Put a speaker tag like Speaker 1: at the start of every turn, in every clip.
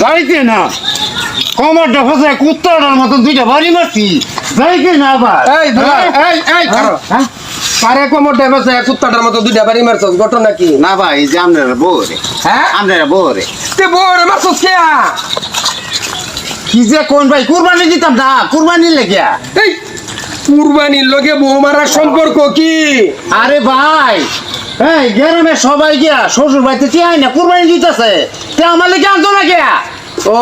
Speaker 1: যাইতে না। কমরটা ফসায় কুত্তাটার মতন দুইটা বাড়ি মারছি। যাইতে না আবার।
Speaker 2: এই দুলা, এই এই খারো।
Speaker 1: হ্যাঁ?
Speaker 2: কারে কোমর ডেবেছে কুত্তাটার মতো দুইটা বাড়ি মারছস ঘটনা কি?
Speaker 1: না ভাই এই যে আপনারা বউরে।
Speaker 2: হ্যাঁ?
Speaker 1: আপনারা বউরে।
Speaker 2: তে বড় মারছস কে?
Speaker 1: কি যে কোন ভাই কুরবানি দিতাম না কুরবানি লেগিয়া
Speaker 2: এই কুরবানির লগে বউ মারার সম্পর্ক কি?
Speaker 1: আরে ভাই এই গ্রামে সবাই গিয়া শ্বশুর বাড়িতে চেয়ে না কুরবানি দিতেছে। তে আমার লেগে আনতো না গিয়া
Speaker 2: ও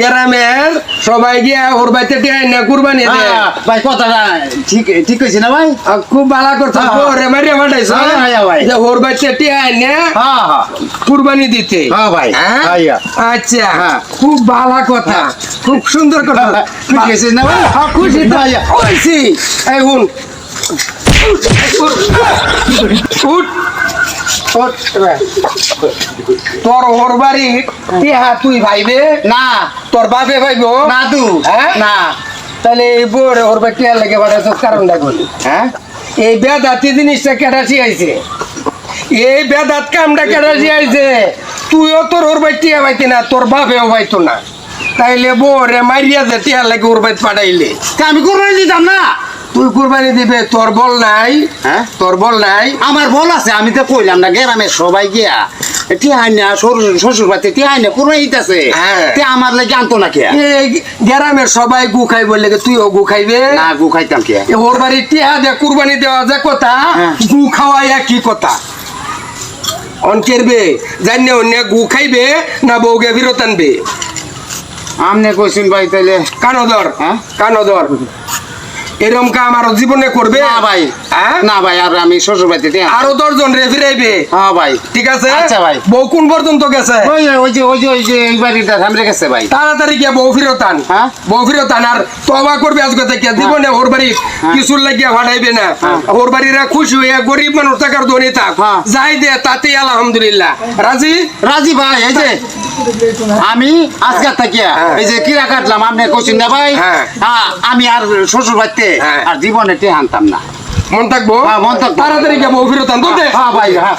Speaker 2: গ্রামের সবাই গিয়া ওর বাড়িতে টিয়াই না কুরবানি দে
Speaker 1: হ্যাঁ, ভাই কথাটা ঠিক ঠিক কইছি না ভাই?
Speaker 2: খুব ভালো করছ
Speaker 1: হ্যাঁ।
Speaker 2: ওরে মাঠাইছ
Speaker 1: হ্যাঁ, হ্যাঁ, ভাই।
Speaker 2: যে ওর বাড়িতে টিয়াই না
Speaker 1: হ্যাঁ হ্যাঁ।
Speaker 2: কুরবানি দিতে।
Speaker 1: হ্যাঁ, ভাই।
Speaker 2: হ্যাঁ?
Speaker 1: হ্যাঁ,
Speaker 2: আচ্ছা
Speaker 1: হ্যাঁ।
Speaker 2: খুব ভালো কথা খুব সুন্দর কথা।
Speaker 1: ঠিক আছে না ভাই?
Speaker 2: হ্যাঁ, খুশি তো।
Speaker 1: হ্যাঁ।
Speaker 2: হইছি এই হুন। উঠ। তোর ওর বাড়ি টিহা তুই ভাইবে?
Speaker 1: না।
Speaker 2: তোর বাপে ভাইবো?
Speaker 1: না তু
Speaker 2: হ্যাঁ?
Speaker 1: না।
Speaker 2: তাহলে এই বোর ওর বাড়ি টিহা লেগে বাড়াইছ কারণটা বলি
Speaker 1: হ্যাঁ?
Speaker 2: এই বেদাতি জিনিসটা কেটা শিয়াইছে? এই বেদাত কামটা কেটা শিয়াইছে? তুইও তোর ওর বাড়ি টিয়া পাইতি না তোর বাপেও পাইতো না। তাইলে বোরে মারিয়া যে টিয়া লাগে ওর বাড়ি পাঠাইলে।
Speaker 1: আমি কুরবানি দিতাম না?
Speaker 2: তুই কুরবানি দিবে তোর বল নাই।
Speaker 1: হ্যাঁ?
Speaker 2: তোর বল নাই।
Speaker 1: আমার বল আছে আমি তো কইলাম না গ্রামের সবাই গিয়া শ্বশুর শ্বশুর বাড়িতে
Speaker 2: হ্যাঁ।
Speaker 1: তে আমার লেগে আনতো না কে
Speaker 2: গ্রামের সবাই গু খাই বললে তুইও গু খাইবে?
Speaker 1: না গু খাইতাম কে
Speaker 2: এ ওর বাড়ি টিয়া দে কুরবানি দেওয়া যে কথা
Speaker 1: হ্যাঁ।
Speaker 2: গু খাওয়া একই কথা। অনকেরবে জানি অন্য গু খাইবে না বউকে ফিরত আনবে।
Speaker 1: আমনে কইছেন ভাই তাইলে।
Speaker 2: কানো ধর। এরম কাম আরও জীবনে করবে
Speaker 1: না ভাই? না ভাই আর আমি শ্বশুর বাড়িতে
Speaker 2: আরও দশজন রে ফিরাইবে
Speaker 1: হ্যাঁ ভাই।
Speaker 2: ঠিক আছে?
Speaker 1: আচ্ছা ভাই।
Speaker 2: বউ কোন পর্যন্ত গেছে?
Speaker 1: ওই যে ওই যে ওই যে ওই যে এই বাড়িটা সামনে গেছে ভাই।
Speaker 2: তাড়াতাড়ি গিয়ে বউ ফিরত আন।
Speaker 1: হ্যাঁ?
Speaker 2: বউ ফিরত আন আর তবা করবে আজকে থেকে। জীবনে ওর বাড়ি কিছুর লাগিয়া ভাড়াইবে না।
Speaker 1: হ্যাঁ।
Speaker 2: ওর বাড়িরা খুশি হইয়া গরিব মানুষ টাকার ধনী থাক।
Speaker 1: হ্যাঁ।
Speaker 2: যাই দে তাতে আলহামদুলিল্লাহ। রাজি?
Speaker 1: রাজি ভাই এই যে আমি আজকে থাকিয়া
Speaker 2: হ্যাঁ।
Speaker 1: এই যে কিরা কাটলাম আপনি কইছেন না ভাই?
Speaker 2: হ্যাঁ।
Speaker 1: হ্যাঁ, আমি আর শ্বশুর বাড়িতে
Speaker 2: হ্যাঁ।
Speaker 1: আর জীবনে টিহা আনতাম না।
Speaker 2: মন থাকব
Speaker 1: হ্যাঁ, মন থাকব।
Speaker 2: তাড়াতাড়ি যাব ফিরত আন দে।
Speaker 1: হ্যাঁ, ভাই, হ্যাঁ।